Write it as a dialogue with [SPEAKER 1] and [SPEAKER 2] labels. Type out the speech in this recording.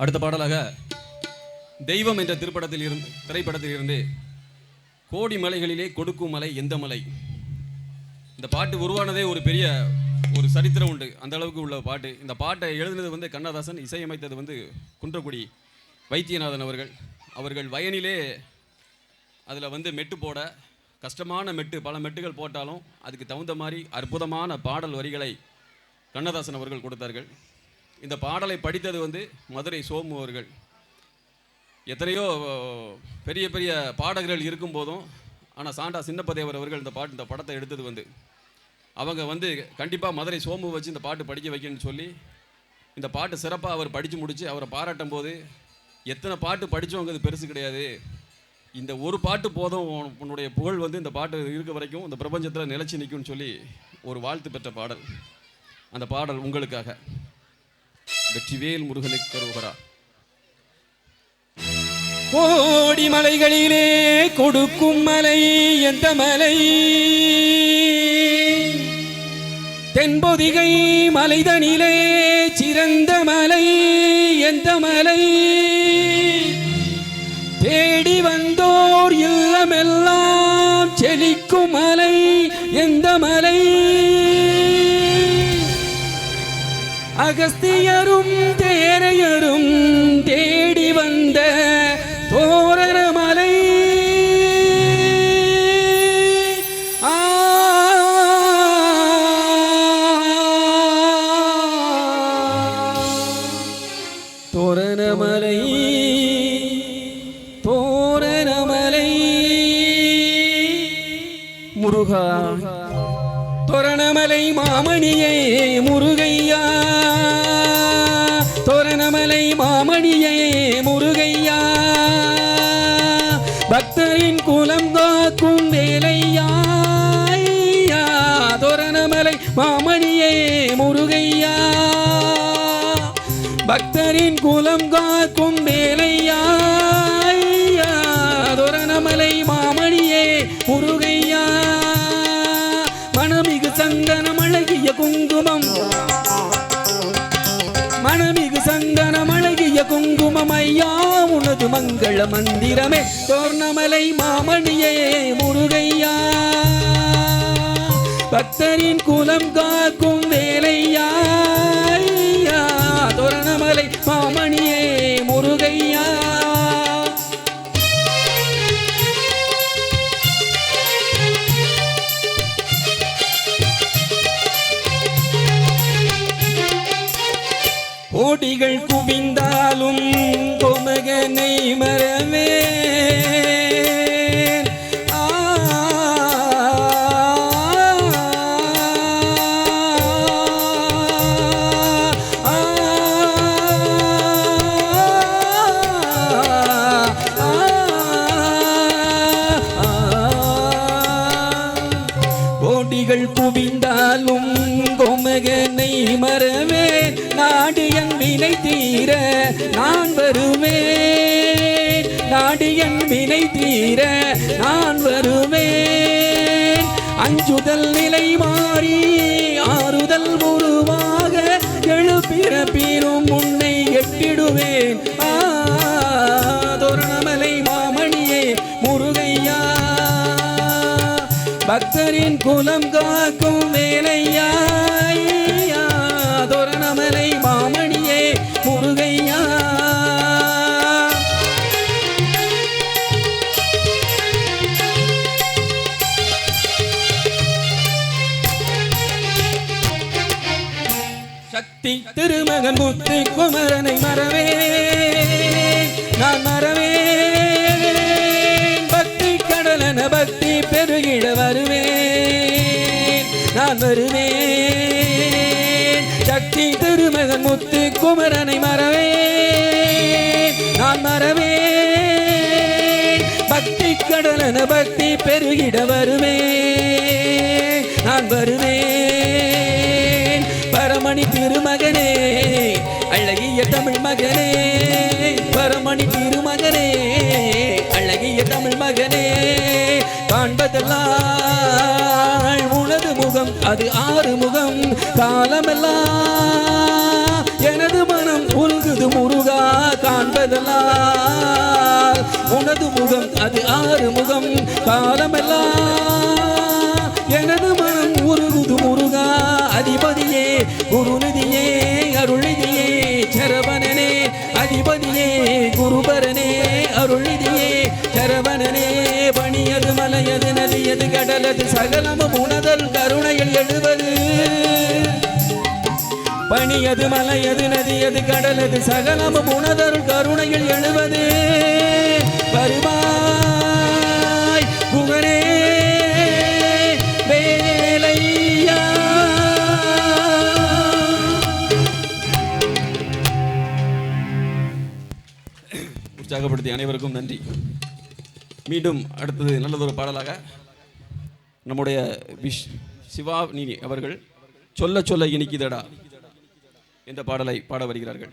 [SPEAKER 1] அடுத்த பாடலாக தெய்வம் என்ற திருப்படத்தில் இருந்து திரைப்படத்தில் இருந்து கோடி மலைகளிலே கொடுக்கும் மலை எந்த மலை? இந்த பாட்டு உருவானதே ஒரு பெரிய ஒரு சரித்திரம் உண்டு. அந்த அளவுக்கு உள்ள பாட்டு. இந்த பாட்டை எழுதினது வந்து கண்ணதாசன் இசையமைத்தது வந்து குன்றக்குடி வைத்தியநாதன் அவர்கள். அவர்கள் வயனிலே அதில் வந்து மெட்டு போட கஷ்டமான மெட்டு பல மெட்டுகள் போட்டாலும் அதுக்கு தகுந்த மாதிரி அற்புதமான பாடல் வரிகளை கண்ணதாசன் அவர்கள் கொடுத்தார்கள். இந்த பாடலை படித்தது வந்து மதுரை சோமு அவர்கள். எத்தனையோ பெரிய பெரிய பாடகர்கள் இருக்கும்போதும் ஆனால் சாண்டா சின்னப்பதேவர் அவர்கள் இந்த பாட்டு இந்த படத்தை எடுத்தது வந்து. அவங்க வந்து கண்டிப்பாக மதுரை சோமு வச்சு இந்த பாட்டு படிக்க வைக்கணும்னு சொல்லி இந்த பாட்டு சிறப்பாக அவர் படித்து முடித்து அவரை பாராட்டும் போது எத்தனை பாட்டு படித்தவங்க அது பெருசு கிடையாது. இந்த ஒரு பாட்டு போதும் உன்னுடைய புகழ் வந்து இந்த பாட்டு இருக்க வரைக்கும் இந்த பிரபஞ்சத்தில் நிலச்சி நிற்கும்னு சொல்லி ஒரு வாழ்த்து பெற்ற பாடல். அந்த பாடல் உங்களுக்காக. வெற்றிவேல் முருகனுக்கு கருவுகிறார்
[SPEAKER 2] கோடி மலைகளிலே கொடுக்கும் மலை எந்த மலை? தென்பொதிகை மலைதனிலே சிறந்த மலை எந்த மலை? தேடி வந்தோர் இல்லமெல்லாம் செழிக்கும் மலை எந்த மலை? அகஸ்தியரும் தேரையரும் தேடி வந்த தோரணமலை. தோரணமலை தோரணமலை. முருகா தோரணமலை மாமணியை முருகையா. பக்தரின் குலம் காக்கும் வேலையா தோரணமலை மாமணியே முருகையா. பக்தரின் குலம் காக்கும் வேலையா தோரணமலை மாமணியே முருகையா. மனமிகு சந்தனம் அழகிய குங்குமம் சந்தனம் குங்குமம் ஐயா உனது மங்கள மந்திரமே. தோர்ணமலை மாமணியே முருகையா. பக்தரின் குலம் காக்கும் வருமே நாடு என் வினை தீர நான் வருமே. நாடு என் வினை தீர நான் வருமே. அஞ்சுதல் நிலை மாறி ஆறுதல் உருவாக எழுப்பிறப்பிலும் உன்னை எட்டிடுவேன். ஆ, தோரணமலை மாமணியே முருகையா. பக்தரின் குலம் காக்கும் வேலையா கட்டி திருமகன் முத்து குமரனை மறவே நான் மறவே. பக்தி கடலன பக்தி பெருகிட வருவேன் நான் வருவேன். சக்தி திருமகன் முத்து குமரனை மறவே நான் மறவே பக்தி கடலன பக்தி பெருகிட வருவேன் நான் வருவேன். பரமணி திருமகனே அழகிய தமிழ் மகனே பரமணி திருமகனே அழகிய தமிழ் மகனே காண்பதெல்லாம் உனது முகம் அது ஆறு முகம் காலமெல்லாம் எனது மனம் உருகுது முருகா காண்பதெல்லாம் உனது முகம் அது ஆறு முகம் காலமெல்லாம் எனது குருநிதியே அருள்நிதியே சரவணனே அதிபதியே குருபரனே அருள்நிதியே சரவணனே பணியது மலையது நதியது கடலது சகலமும் உணதல் கருணையில் எழுவது. பணியது மலையது நதியது கடலது சகலமும் உணதல் கருணையில் எழுவது. வருவாய் புகழே.
[SPEAKER 1] உற்சாகப்படுத்திய அனைவருக்கும் நன்றி. மீண்டும் அடுத்தது நல்லதொரு பாடலாக நம்முடைய விஷ் சிவா நீனி அவர்கள் சொல்ல சொல்ல இனிக்குதடா என்ற பாடலை பாட வருகிறார்கள்.